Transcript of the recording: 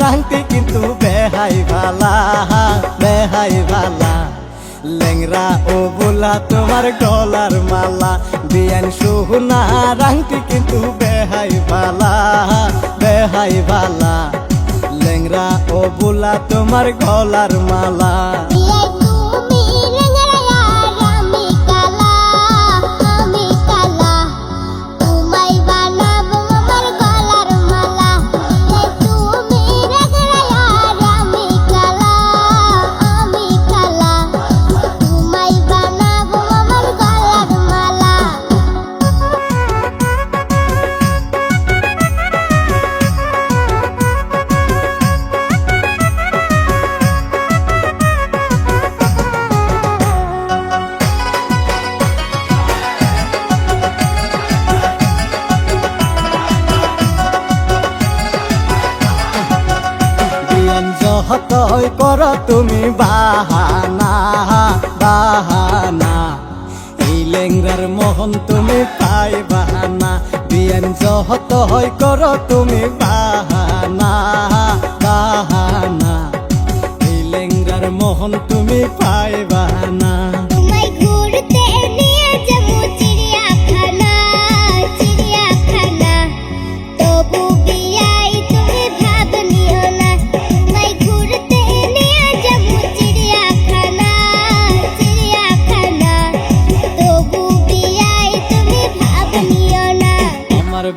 রাংটি কিন্তু বেহাই ভালা বেহাই ভালা লেংরা ও বোলা তোমার গলার মালা বিয়ান সোহনা রাংতে কিন্তু বেহাই ভালা বেহাই ভালা লেংরা ও বোলা তোমার গলার মালা যহতই কর তুমি বাহানা বাহানা। এই লেংরার মোহন তুমি পাই বাহানা বিয়ান যহতই কর তুমি বাহানা বাহানা। এই লেংরার মোহন তুমি পাই